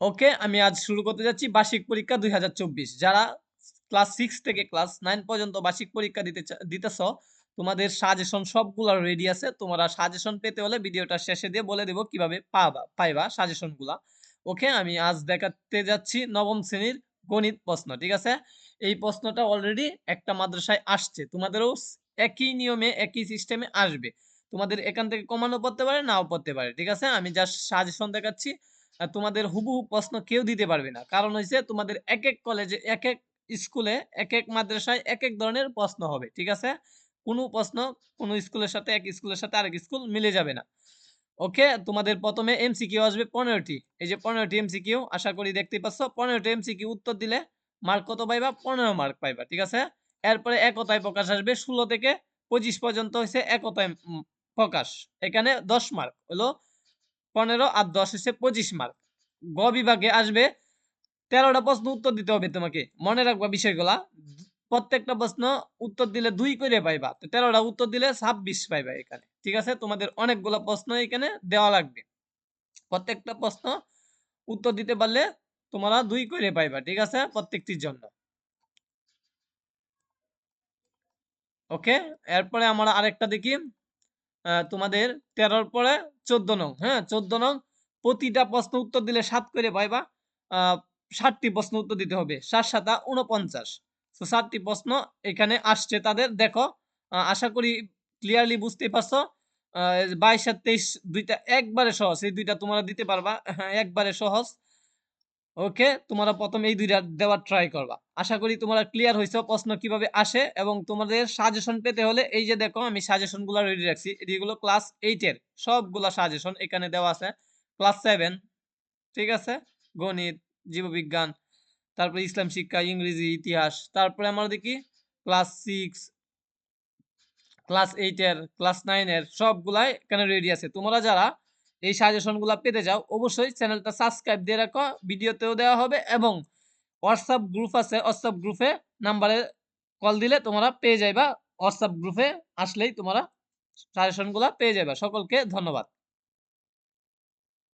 ওকে, আমি আজ শুরু করতে যাচ্ছি বার্ষিক পরীক্ষা দু হাজার চব্বিশ। যারা ক্লাস সিক্স থেকে ক্লাস নাইন পর্যন্ত বার্ষিক পরীক্ষা দিতে দিতেছ, তোমাদের সাজেশন সবগুলো রেডি আছে। তোমরা সাজেশন পেতে হলে ভিডিওটা শেষে দিয়ে বলে দেবো কীভাবে পাবা পাইবা সাজেশনগুলা ওকে, আমি আজ দেখাতে যাচ্ছি নবম শ্রেণির গণিত প্রশ্ন, ঠিক আছে? এই প্রশ্নটা অলরেডি একটা মাদ্রাসায় আসছে। তোমাদেরও একই নিয়মে, একই সিস্টেমে আসবে। তোমাদের এখান থেকে কমানো পড়তে পারে, নাও পড়তে পারে, ঠিক আছে? আমি জাস্ট সাজেশন দেখাচ্ছি। তোমাদের হুবহু প্রশ্ন কেউ দিতে পারবে না। কারণ হচ্ছে তোমাদের এক এক কলেজে এক এক স্কুলে এক এক মাদ্রাসায় এক এক ধরনের প্রশ্ন হবে, ঠিক আছে? কোনো প্রশ্ন কোনো স্কুলের সাথে, এক স্কুলের সাথে আরেক স্কুল মিলে যাবে না। ওকে তোমাদের প্রথমে এমসিকিউ আসবে পনেরোটি। এই যে পনেরোটি এমসিকিউ আশা করি দেখতে পাচ্ছ, পনেরোটি এমসিকিউ উত্তর দিলে মার্ক কত পাইবা? পনেরো মার্ক পাইবা, ঠিক আছে? এরপরে একতায় প্রকাশ আসবে, ষোলো থেকে পঁচিশ পর্যন্ত হচ্ছে একতায় প্রকাশ। এখানে দশ মার্ক হলো পনেরো আর দশ হচ্ছে পঁচিশ মার্ক গ বিভাগে আসবে। তেরোটা প্রশ্ন উত্তর দিতে হবে তোমাকে। মনে রাখবা বিষয়গুলা। প্রত্যেকটা প্রশ্ন উত্তর দিলে দুই করে পাইবা। তো তেরোটা উত্তর দিলে ছাব্বিশ পাইবা এখানে। ঠিক আছে? তোমাদের অনেকগুলো প্রশ্ন এখানে দেওয়া লাগবে। প্রত্যেকটা প্রশ্ন উত্তর দিতে পারলে তোমরা দুই করে পাইবা। ঠিক আছে? প্রত্যেকটির জন্য। ওকে? এরপরে আমরা আরেকটা দেখি। তোমাদের তেরোর পরে চোদ্দ নং। হ্যাঁ? চোদ্দ নং প্রতিটা প্রশ্ন উত্তর দিলে সাত করে পাইবা ষাটটি প্রশ্ন উত্তর দিতে হবে। সাত সাতা উনপঞ্চাশ তো ষাটটি প্রশ্ন এখানে আসছে তাদের। দেখো আশা করি ক্লিয়ারলি বুঝতে পারছ। বাইশ আর তেইশ দুইটা একবারে সহজ। এই দুইটা তোমরা দিতে পারবা। হ্যাঁ, একবারে সহজ। ওকে তোমরা প্রথম এই দুইটা দেওয়ার ট্রাই করবা। আশা করি তোমরা ক্লিয়ার হয়েছে প্রশ্ন কীভাবে আসে এবং তোমাদের সাজেশন পেতে হলে এই যে দেখো আমি সাজেশনগুলা রেডি রাখছি। এগুলো ক্লাস এইটের সবগুলা সাজেশন এখানে দেওয়া আছে। ক্লাস সেভেন ঠিক আছে? গণিত, জীববিজ্ঞান, তারপরে ইসলাম শিক্ষা, ইংরেজি, ইতিহাস, তারপরে আমরা দেখি ক্লাস সিক্স ক্লাস এইটের ক্লাস নাইনের সবগুলাই এখানে রেডি আছে। তোমরা যারা এই সাজেশনগুলা পেতে যাও অবশ্যই চ্যানেলটা সাবস্ক্রাইব দিয়ে রাখো, ভিডিওতেও দেওয়া হবে এবং হোয়াটসঅ্যাপ গ্রুপ আছে হোয়াটসঅ্যাপ গ্রুপে নাম্বারে কল দিলে তোমরা পেয়ে যাইবা। হোয়াটসঅ্যাপ গ্রুপে আসলেই তোমরা সাজেশনগুলা পেয়ে যাবে সকলকে ধন্যবাদ।